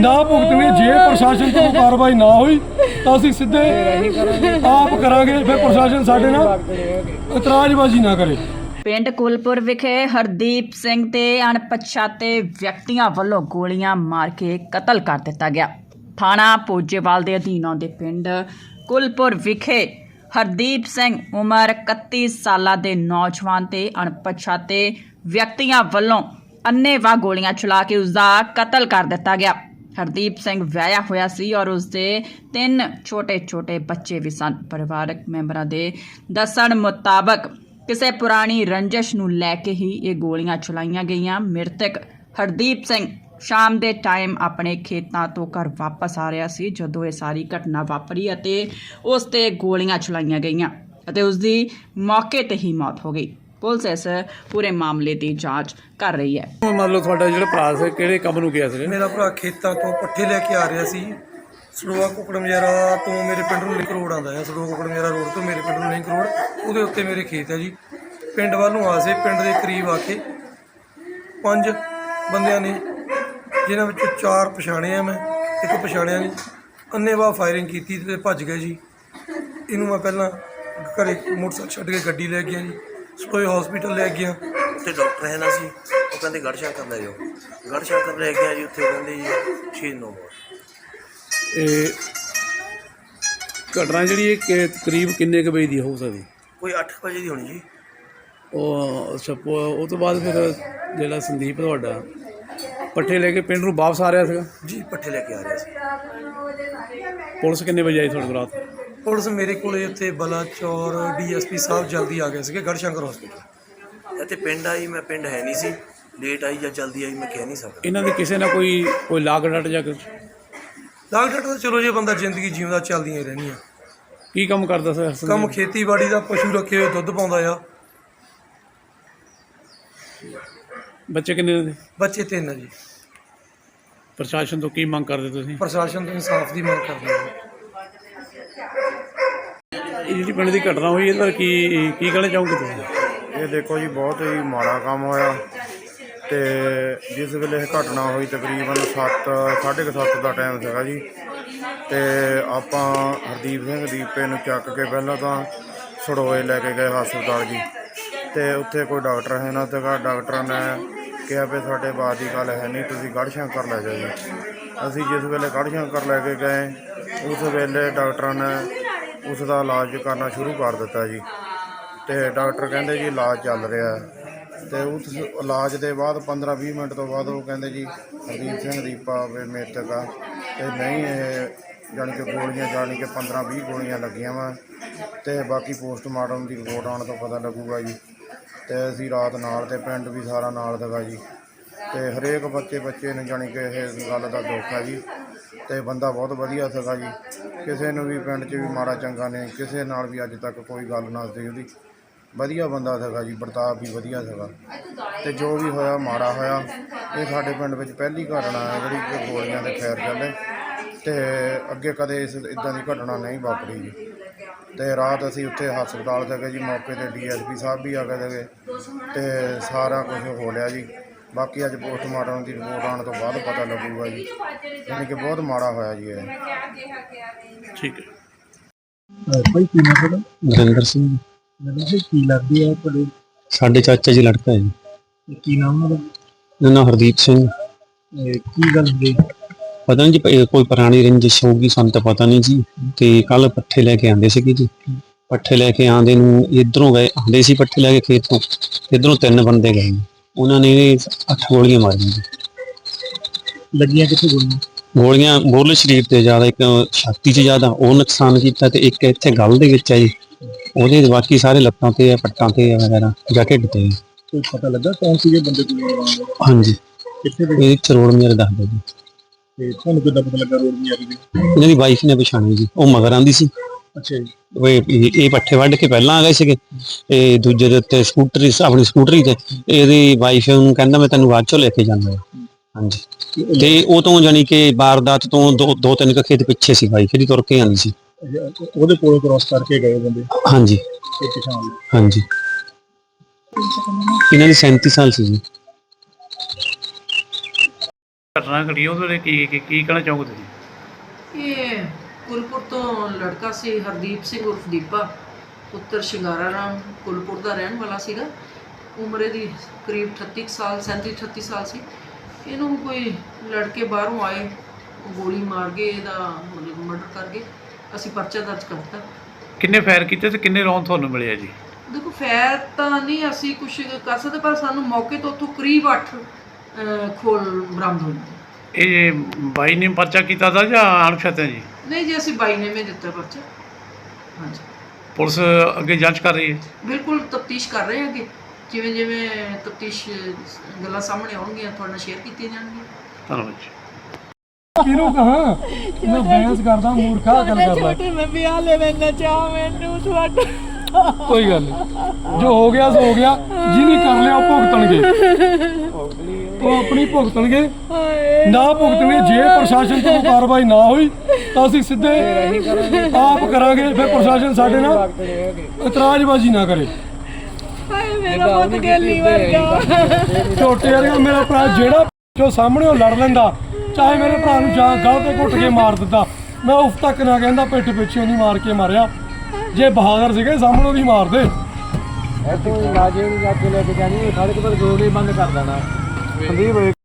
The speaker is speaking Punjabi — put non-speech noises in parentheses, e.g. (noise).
ਨਾ ਭੁਗਤਣੀ, ਜੇ ਪ੍ਰਸ਼ਾਸਨ ਤੋਂ ਕਾਰਵਾਈ ਨਾ ਹੋਈ, ਤਾਂ ਅਸੀਂ ਸਿੱਧੇ ਆਪ ਕਰਾਂਗੇ, ਫਿਰ ਪ੍ਰਸ਼ਾਸਨ ਸਾਡੇ ਨਾਲ ਇਤਰਾਜ਼ਬਾਜ਼ੀ ਨਾ ਕਰੇ। ਪਿੰਡ ਕੁਲਪੁਰ ਵਿਖੇ ਹਰਦੀਪ ਸਿੰਘ ਤੇ ਅਣਪਛਾਤੇ ਵਿਅਕਤੀਆਂ ਵੱਲੋਂ ਗੋਲੀਆਂ ਮਾਰ ਕੇ ਕਤਲ ਕਰ ਦਿੱਤਾ ਗਿਆ। ਥਾਣਾ ਪੋਜੇਵਾਲ ਦੇ ਅਧੀਨ ਆਉਂਦੇ ਪਿੰਡ ਕੁਲਪੁਰ ਵਿਖੇ ਹਰਦੀਪ ਸਿੰਘ ਉਮਰ 31 ਸਾਲਾਂ ਦੇ ਨੌਜਵਾਨ ਤੇ ਅਣਪਛਾਤੇ ਵਿਅਕਤੀਆਂ ਵੱਲੋਂ ਅੰਨ੍ਹੇਵਾਹ ਗੋਲੀਆਂ ਚਲਾ ਕੇ ਉਸ ਦਾ ਕਤਲ ਕਰ ਦਿੱਤਾ ਗਿਆ। ਹਰਦੀਪ ਸਿੰਘ ਵਿਆਹਿਆ ਹੋਇਆ ਸੀ ਔਰ ਉਸ ਦੇ ਤਿੰਨ ਛੋਟੇ-ਛੋਟੇ ਬੱਚੇ ਵੀ ਸਨ। ਪਰਿਵਾਰਕ ਮੈਂਬਰਾਂ ਦੇ ਦੱਸਣ ਮੁਤਾਬਕ ਕਿਸੇ ਪੁਰਾਣੀ ਰੰਜਿਸ਼ ਨੂੰ ਲੈ ਕੇ ਹੀ ਇਹ ਗੋਲੀਆਂ ਚਲਾਈਆਂ ਗਈਆਂ। ਮ੍ਰਿਤਕ ਹਰਦੀਪ ਸਿੰਘ ਸ਼ਾਮ ਦੇ ਟਾਈਮ ਆਪਣੇ ਖੇਤਾਂ ਤੋਂ ਘਰ ਵਾਪਸ ਆ ਰਿਹਾ ਸੀ, ਜਦੋਂ ਇਹ ਸਾਰੀ ਘਟਨਾ ਵਾਪਰੀ ਅਤੇ ਉਸ ਤੇ ਗੋਲੀਆਂ ਚਲਾਈਆਂ ਗਈਆਂ ਅਤੇ ਉਸ ਦੀ ਮੌਕੇ ਤੇ ਹੀ ਮੌਤ ਹੋ ਗਈ। ਪੁਲਿਸ ਇਸ ਪੂਰੇ ਮਾਮਲੇ ਦੀ ਜਾਂਚ ਕਰ ਰਹੀ ਹੈ। ਹੁਣ ਮੰਨ ਲਓ ਤੁਹਾਡਾ ਜਿਹੜਾ ਭਰਾ ਸੀ ਕਿਹੜੇ ਕੰਮ ਨੂੰ ਗਿਆ ਸੀ? ਮੇਰਾ ਭਰਾ ਖੇਤਾਂ ਤੋਂ ਪੱਠੇ ਲੈ ਕੇ ਆ ਰਿਹਾ ਸੀ। ਸੜੋਆ ਕੁਕੜ ਮਜਰਾ ਤੋਂ ਮੇਰੇ ਪਿੰਡ ਨੂੰ ਲਿੰਕ ਰੋਡ ਆਉਂਦਾ ਹੈ। ਸੜੋਆ ਕੁਕੜ ਮਜਰਾ ਰੋਡ ਤੋਂ ਮੇਰੇ ਪਿੰਡ ਨੂੰ ਲਿੰਕ ਰੋਡ ਉਹਦੇ ਉੱਤੇ ਮੇਰੇ ਖੇਤ ਹੈ ਜੀ। ਪਿੰਡ ਵੱਲ ਨੂੰ ਆਸੇ ਪਿੰਡ ਦੇ ਕਰੀਬ ਆ ਕੇ ਪੰਜ ਬੰਦਿਆਂ ਨੇ ਜਿਨ੍ਹਾਂ ਵਿੱਚੋਂ ਚਾਰ ਪਛਾਣੇ ਆ ਮੈਂ ਇੱਕ ਪਛਾਣਿਆ ਨਹੀਂ। ਅੰਨੇਵਾਹ ਫਾਇਰਿੰਗ ਕੀਤੀ ਤੇ ਭੱਜ ਗਏ ਜੀ। ਇਹਨੂੰ ਮੈਂ ਪਹਿਲਾਂ ਘਰੇ ਮੋਟਰਸਾਈਕਲ ਛੱਡ ਕੇ ਗੱਡੀ ਲੈ ਗਿਆ ਜੀ। ਸਟੋਏ ਹਸਪੀਟਲ ਲੈ ਗਿਆ। ਉੱਥੇ ਡਾਕਟਰ ਹੈ ਨਾ ਸੀ ਉਹ ਕਹਿੰਦੇ ਗੜ ਸ਼ੰਕਰ ਲੈ ਜਾਓ। ਗੜ ਸ਼ੰਕਰ ਲੈ ਗਿਆ ਜੀ ਉੱਥੇ ਕਹਿੰਦੇ ਜੀ ਛੇ ਨੋ ਇਹ ਘਟਨਾ ਜਿਹੜੀ ਇਹ ਕਿ- ਕਰੀਬ ਕਿੰਨੇ ਕੁ ਵਜੇ ਦੀ ਹੋ ਸਕਦੀ? ਕੋਈ 8 ਵਜੇ ਦੀ ਹੋਣੀ ਜੀ। ਉਹ ਸਪੋ ਉਹ ਤੋਂ ਬਾਅਦ ਫਿਰ ਜਿਹੜਾ ਸੰਦੀਪ ਤੁਹਾਡਾ ਪੱਠੇ ਲੈ ਕੇ ਪਿੰਡ ਨੂੰ ਵਾਪਸ ਆ ਰਿਹਾ ਸੀਗਾ? ਜੀ ਪੱਠੇ ਲੈ ਕੇ ਆ ਰਿਹਾ ਸੀ। ਪੁਲਿਸ ਕਿੰਨੇ ਵਜੇ ਆਈ ਤੁਹਾਡੇ ਕੋਲ ਰਾਤ? ਪੁਲਿਸ ਮੇਰੇ ਕੋਲੇ ਉੱਥੇ ਬਲਾਚੌਰ ਡੀਐਸਪੀ ਸਾਹਿਬ ਜਲਦੀ ਆ ਗਏ ਸੀਗੇ ਗੜਸ਼ੰਕਰ ਹਸਪੀਟਲ ਇੱਥੇ ਪਿੰਡ ਆਈ ਮੈਂ ਪਿੰਡ ਹੈ ਨਹੀਂ ਸੀ। ਲੇਟ ਆਈ ਜਾਂ ਜਲਦੀ ਆਈ ਮੈਂ ਕਹਿ ਨਹੀਂ ਸਕਦਾ। ਇਹਨਾਂ ਦੇ ਕਿਸੇ ਨਾਲ ਕੋਈ ਕੋਈ ਲਾਗ ਡਟ ਜਾਂ ਕੁਛ? ਡਾਕਟਰ ਤਾਂ ਚਲੋ ਜੇ ਬੰਦਾ ਜ਼ਿੰਦਗੀ ਜਿਉਂਦਾ ਚੱਲਦੀਆਂ ਹੀ ਰਹਿਣੀਆਂ ਕੀ ਕੰਮ ਕਰਦਾ ਸੀ ਸੰਦੀਪ? ਕੰਮ ਖੇਤੀਬਾੜੀ ਦਾ ਪਸ਼ੂ ਰੱਖੇ ਹੋਏ ਦੁੱਧ ਪਾਉਂਦਾ ਆ। ਬੱਚੇ ਕਿੰਨੇ ਨੇ? ਬੱਚੇ ਤਿੰਨ ਆ ਜੀ। ਪ੍ਰਸ਼ਾਸਨ ਤੋਂ ਕੀ ਮੰਗ ਕਰਦੇ ਤੁਸੀਂ? ਪ੍ਰਸ਼ਾਸਨ ਤੋਂ ਇਨਸਾਫ ਦੀ ਮੰਗ ਕਰਦੇ ਆ। ਇਹ ਜਿਹੜੀ ਪਿੰਡ ਦੀ ਘਟਨਾ ਹੋਈ, ਇਹਦੇ ਬਾਰੇ ਕੀ ਕੀ ਕਹਿਣਾ ਚਾਹੋਗੇ ਤੁਸੀਂ? ਇਹ ਦੇਖੋ ਜੀ, ਬਹੁਤ ਹੀ ਮਾੜਾ ਕੰਮ ਹੋਇਆ ਤੇ ਜਿਸ ਵੇਲੇ ਇਹ ਘਟਨਾ ਹੋਈ ਤਕਰੀਬਨ 7 7:30 ਦਾ ਟਾਈਮ ਸੀਗਾ ਜੀ। ਤੇ ਆਪਾਂ ਹਰਦੀਪ ਸਿੰਘ ਦੀਪੇ ਨੂੰ ਚੱਕ ਕੇ ਪਹਿਲਾਂ ਤਾਂ ਸੜੋਏ ਲੈ ਕੇ ਗਏ ਹਸਪਤਾਲ ਜੀ। ਤੇ ਉੱਥੇ ਕੋਈ ਡਾਕਟਰ ਹੈ ਨਾ ਸੀਗਾ। ਡਾਕਟਰਾਂ ਨੇ ਕਿਹਾ ਵੀ ਸਾਡੇ ਬਾਅਦ ਦੀ ਗੱਲ ਹੈ ਨਹੀਂ, ਤੁਸੀਂ ਗੜ੍ਹ ਸ਼ੰਕਰ ਲੈ ਜਾਓ ਜੀ। ਅਸੀਂ ਜਿਸ ਵੇਲੇ ਗੜ੍ਹ ਸ਼ੰਕਰ ਲੈ ਕੇ ਗਏ, ਉਸ ਵੇਲੇ ਡਾਕਟਰਾਂ ਨੇ ਉਸ ਦਾ ਇਲਾਜ ਕਰਨਾ ਸ਼ੁਰੂ ਕਰ ਦਿੱਤਾ ਜੀ। ਤੇ ਡਾਕਟਰ ਕਹਿੰਦੇ ਜੀ ਇਲਾਜ ਚੱਲ ਰਿਹਾ। ਹੈ। ਤੇ ਉਸ ਇਲਾਜ ਦੇ ਬਾਅਦ 15-20 ਮਿੰਟ ਤੋਂ ਬਾਅਦ ਉਹ ਕਹਿੰਦੇ ਜੀ, ਹਰਦੀਪ ਸਿੰਘ ਦੀਪਾ ਵੇ ਮ੍ਰਿਤਕ ਆ। ਤੇ ਨਹੀਂ, ਇਹ ਜਾਣੀ ਕਿ ਗੋਲੀਆਂ, ਜਾਣੀ ਕਿ 15-20 ਗੋਲੀਆਂ ਲੱਗੀਆਂ ਵਾ। ਤੇ ਬਾਕੀ ਪੋਸਟਮਾਰਟਮ ਦੀ ਰਿਪੋਰਟ ਆਉਣ ਤੋਂ ਪਤਾ ਲੱਗੂਗਾ ਜੀ। ਤੇ ਅਸੀਂ ਰਾਤ ਨਾਲ ਤੇ ਪਿੰਡ ਵੀ ਸਾਰਾ ਨਾਲ ਦਗਾ ਜੀ। ਤੇ ਹਰੇਕ ਬੱਚੇ ਬੱਚੇ ਨੂੰ ਜਾਣੀ ਕਿ ਇਹ ਗੱਲ ਦਾ ਦੁੱਖ ਆ ਜੀ। ਤੇ ਬੰਦਾ ਬਹੁਤ ਵਧੀਆ ਸੀਗਾ ਜੀ। ਕਿਸੇ ਨੂੰ ਵੀ ਪਿੰਡ 'ਚ ਵੀ ਮਾੜਾ ਚੰਗਾ ਨਹੀਂ, ਕਿਸੇ ਨਾਲ ਵੀ ਅੱਜ ਤੱਕ ਕੋਈ ਗੱਲ ਨਾ ਸੀ ਉਹਦੀ। ਵਧੀਆ ਬੰਦਾ ਸੀਗਾ ਜੀ ਵਰਤਾਵ ਵੀ ਵਧੀਆ ਸੀਗਾ। ਤੇ ਜੋ ਵੀ ਹੋਇਆ, ਮਾੜਾ ਹੋਇਆ। ਇਹ ਸਾਡੇ ਪਿੰਡ ਵਿੱਚ ਪਹਿਲੀ ਘਟਨਾ ਹੈ ਜਿਹੜੀ ਕਿ ਗੋਲੀਆਂ ਦੇ ਫੈਰ ਚੱਲੇ ਤੇ ਅੱਗੇ ਕਦੇ ਇਸ ਇਦਾਂ ਦੀ ਘਟਨਾ ਨਹੀਂ ਵਾਪਰੀ ਜੀ। ਤੇ ਰਾਤ ਅਸੀਂ ਉੱਥੇ ਹਸਪਤਾਲ ਸੀਗੇ ਜੀ, ਮੌਕੇ ਤੇ ਡੀਐਸਪੀ ਸਾਹਿਬ ਵੀ ਆ ਗਏ ਸੀਗੇ। ਤੇ ਸਾਰਾ ਕੁਝ ਹੋ ਲਿਆ ਜੀ। ਬਾਕੀ ਅੱਜ ਪੋਸਟਮਾਰਟਮ ਦੀ ਰਿਪੋਰਟ ਆਉਣ ਤੋਂ ਬਾਅਦ ਪਤਾ ਲੱਗੂਗਾ ਜੀ। ਯਾਨੀ ਕਿ ਬਹੁਤ ਮਾੜਾ ਹੋਇਆ ਜੀ ਇਹ। ਠੀਕ ਹੈ। ਭਾਈ ਕੀ ਨਾਮ ਨਰਿੰਦਰ ਸਿੰਘ। ਮੈਨੂੰ ਜੀ ਕੀ ਲੱਗਦੀ ਹੈ ਤੁਹਾਡੇ? ਸਾਡੇ ਚਾਚਾ ਜੀ ਲੜਕਾ ਹੈ ਜੀ। ਕੀ ਨਾਮ ਉਹਨਾਂ ਦਾ? ਇਹਦਾ ਨਾਮ ਹਰਦੀਪ ਸਿੰਘ। ਇਹ ਕੀ ਗੱਲ ਹੋਈ? ਪਤਾ ਨਹੀਂ ਜੀ ਪ- ਕੋਈ ਪੁਰਾਣੀ ਰੰਜਿਸ਼ ਹੋਊਗੀ ਸਾਨੂੰ ਤਾਂ ਪਤਾ ਨਹੀਂ ਜੀ। ਤੇ ਕੱਲ ਪੱਠੇ ਲੈ ਕੇ ਆਂਦੇ ਸੀਗੇ ਜੀ। ਪੱਠੇ ਲੈ ਕੇ ਆਂਦੇ ਨੂੰ ਇਧਰੋਂ ਗਏ ਆਂਦੇ ਸੀ ਪੱਠੇ ਲੈ ਕੇ ਖੇਤ ਤੋਂ। ਇਧਰੋਂ ਤਿੰਨ ਬੰਦੇ ਗਏ ਉਹਨਾਂ ਨੇ ਅੱਠ ਗੋਲੀਆਂ ਮਾਰੀਆਂ ਜੀ। ਲੱਗੀਆਂ ਕਿੱਥੇ ਗੋਲੀਆਂ? ਗੋਲੀਆਂ ਬੋਲੇ ਸਰੀਰ ਤੇ ਜ਼ਿਆਦਾ ਇੱਕ ਛਾਤੀ 'ਚ ਜ਼ਿਆਦਾ ਉਹ ਨੁਕਸਾਨ ਕੀਤਾ ਤੇ ਇੱਕ ਇੱਥੇ ਗਲ ਦੇ ਵਿੱਚ ਜੀ ਉਹਦੇ ਬਾਕੀ ਸਾਰੇ ਲੱਤਾਂ ਤੇ ਆ ਪੱਟਾਂ ਤੇ ਆ ਵਗੈਰਾ ਜਾਂ ਢਿੱਡ ਤੇ ਆ। ਕੋਈ ਪਤਾ ਲੱਗਾ ਕੌਣ ਸੀਗੇ ਬੰਦੇ ਗੋਲੀਆਂ ਲਗਾਉਣ ਵਾਲੇ ਹਾਂਜੀ। ਕਿੱਥੇ ਦੇ? ਇਹ ਚਰੋੜ ਮੇਰੇ ਦੱਸਦੇ ਜੀ। ਤੇ ਤੁਹਾਨੂੰ ਕਿੱਦਾਂ ਪਤਾ ਲੱਗਾ ਰੋਡ ਦੀ ਆ ਹੈ ਇਹਨਾਂ ਦੀ ਵਾਈਫ ਨੇ ਪਛਾਣੀ ਜੀ। ਉਹ ਮਗਰ ਆਂਦੀ ਸੀ। ਅੱਛਾ ਜੀ। ਵੇ ਇਹ ਇਹ ਪੱਠੇ ਵੱਢ ਕੇ ਪਹਿਲਾਂ ਆ ਗਏ ਸੀਗੇ। ਇਹ ਦੂਜੇ ਦੇ ਉੱਤੇ ਸਕੂਟਰੀ ਆਪਣੀ ਸਕੂਟਰੀ ਤੇ ਇਹਦੀ ਵਾਈਫ ਨੂੰ ਕਹਿੰਦਾ ਮੈਂ ਤੈਨੂੰ ਬਾਅਦ ਚੋਂ ਲੈ ਕੇ ਜਾਂਦਾ ਹਾਂਜੀ। ਤੇ ਉਹ ਤੋਂ ਜਾਨੀ ਕਿ ਵਾਰਦਾਤ ਤੋਂ ਦੋ ਦੋ ਤਿੰਨ ਕੁ ਖੇਤ ਪਿੱਛੇ ਸੀ ਵਾਈਫ ਦੀ ਤੁਰ ਕੇ ਆਂਦੀ ਸੀ। ਉਹਦੇ ਕੋਲ ਕ੍ਰਾਸ ਕਰਕੇ ਗਏ ਬੰਦੇ? ਹਾਂਜੀ। ਹਾਂਜੀ। ਇਹਨਾਂ ਦੀ 37 ਸਾਲ ਸੀ ਜੀ। ਘਟਨਾ ਘਟੀ ਉਹਦੇ ਕੀ ਕੀ ਕਹਿਣਾ ਚਾਹੋਗੇ ਤੁਸੀਂ? ਇਹ ਕੁਲਪੁਰ ਤੋਂ ਲੜਕਾ ਸੀ ਹਰਦੀਪ ਸਿੰਘ ਉਰਫ ਦੀਪਾ ਪੁੱਤਰ ਸ਼ਿੰਗਾਰਾ ਰਾਮ ਕੁਲਪੁਰ ਦਾ ਰਹਿਣ ਵਾਲਾ ਸੀਗਾ। ਉਮਰ ਇਹਦੀ ਕਰੀਬ 38 ਕੁ ਸਾਲ 37 38 ਸਾਲ ਸੀ। ਇਹਨੂੰ ਕੋਈ ਲੜਕੇ ਬਾਹਰੋਂ ਆਏ ਗੋਲੀ ਮਾਰ ਕੇ ਇਹਦਾ ਮਰਡਰ ਕਰ ਗਏ। ਅਸੀਂ ਪਰਚਾ ਦਰਜ ਕਰਤਾ ਕਿੰਨੇ ਫਾਇਰ ਕੀਤੇ ਤੇ ਕਿੰਨੇ ਰੌਂਦ ਤੁਹਾਨੂੰ ਮਿਲੇ ਆ ਜੀ? ਦੇਖੋ ਫੈਰ ਤਾਂ ਨਹੀਂ ਅਸੀਂ ਕੁਝ ਕਰ ਸਕਦੇ ਪਰ ਸਾਨੂੰ ਮੌਕੇ ਤੋਂ ਉੱਥੋਂ ਕਰੀਬ 8 ਖੋਲ ਬਰਾਮਦ ਹੋਏ। ਇਹ ਬਾਈ ਨੇ ਪਰਚਾ ਕੀਤਾ ਤਾਂ ਜਾਂ ਅਣਪਛਾਤੇ ਜੀ? ਨਹੀਂ ਜੀ ਅਸੀਂ ਬਾਈ ਨੇ ਮੇ ਦਿੱਤਾ ਪਰਚਾ। ਹਾਂਜੀ। ਪੁਲਿਸ ਅੱਗੇ ਜਾਂਚ ਕਰ ਰਹੀ ਹੈ? ਬਿਲਕੁਲ ਤਫਤੀਸ਼ ਕਰ ਰਹੇ ਹਾਂਗੇ ਜਿਵੇਂ ਜਿਵੇਂ ਤਫਤੀਸ਼ ਗੱਲਾਂ ਸਾਹਮਣੇ ਆਉਣਗੀਆਂ ਤੁਹਾਡੇ ਨਾਲ ਸ਼ੇਅਰ ਕੀਤੀਆਂ ਜਾਣਗੀਆਂ। ਧੰਨਵਾਦ ਜੀ। ਕਿਹਨੂੰ ਕਹਾਂ? ਮੈਂ ਬਹਿਸ ਕਰਦਾ ਮੂਰਖਾ ਗੱਲ ਕਰਦਾ। ਛੋਟੇ ਮੈਂ ਵਿਆਹ ਲੈ ਲੈਣਾ ਚਾਹ ਮੈਨੂੰ ਤੁਹਾਡਾ ਕੋਈ ਗੱਲ ਨਹੀਂ ਜੋ ਹੋ ਗਿਆ ਸੋ ਹੋ ਗਿਆ। ਜਿਹਨੇ ਕਰ ਲਿਆ ਉਹ ਭੁਗਤਣਗੇ। (laughs) ਉਹ ਆਪਣੀ ਭੁਗਤਣਗੇ। ਨਾ ਭੁਗਤਣਗੇ ਜੇ ਪ੍ਰਸ਼ਾਸਨ ਤੋਂ ਕੋਈ ਕਾਰਵਾਈ ਨਾ ਹੋਈ ਤਾਂ ਅਸੀਂ ਸਿੱਧੇ ਆਪ ਕਰਾਂਗੇ ਫਿਰ ਪ੍ਰਸ਼ਾਸਨ ਸਾਡੇ ਨਾਲ ਇਤਰਾਜ਼ਬਾਜ਼ੀ ਨਾ ਕਰੇ। ਹਾਏ ਮੇਰਾ ਪੁੱਤ ਗੇਲੀ ਵਰਗਾ। ਝੋਟੇ ਵਰਗਾ ਮੇਰਾ ਭਰਾ ਜਿਹੜਾ ਜੋ ਸਾਹਮਣੇ ਉਹ ਲੜ ਲੈਂਦਾ ਚਾਹੇ ਮੇਰੇ ਭਰਾ ਨੂੰ ਜਾਂ ਗਲ ਤੇ ਘੁੱਟ ਕੇ ਮਾਰ ਦਿੱਤਾ ਮੈਂ ਉਫ ਤੱਕ ਨਾ ਕਹਿੰਦਾ ਪਿੱਠ ਪਿੱਛੇ ਉਹਦੀ ਮਾਰ ਕੇ ਮਾਰਿਆ। ਜੇ ਬਹਾਦਰ ਸੀਗੇ ਸਾਹਮਣੇ ਉਹਦੀ ਮਾਰਦੇ ਇੱਥੋਂ ਰਾਜੇ ਨੂੰ ਜਾ ਕੇ ਲੈ ਕੇ ਜਾਣੀ ਸਾਡੇ ਕੋਲ ਗੋਲੀ ਬੰਦ ਕਰ ਦੇਣਾ। ਸੰਦੀਪ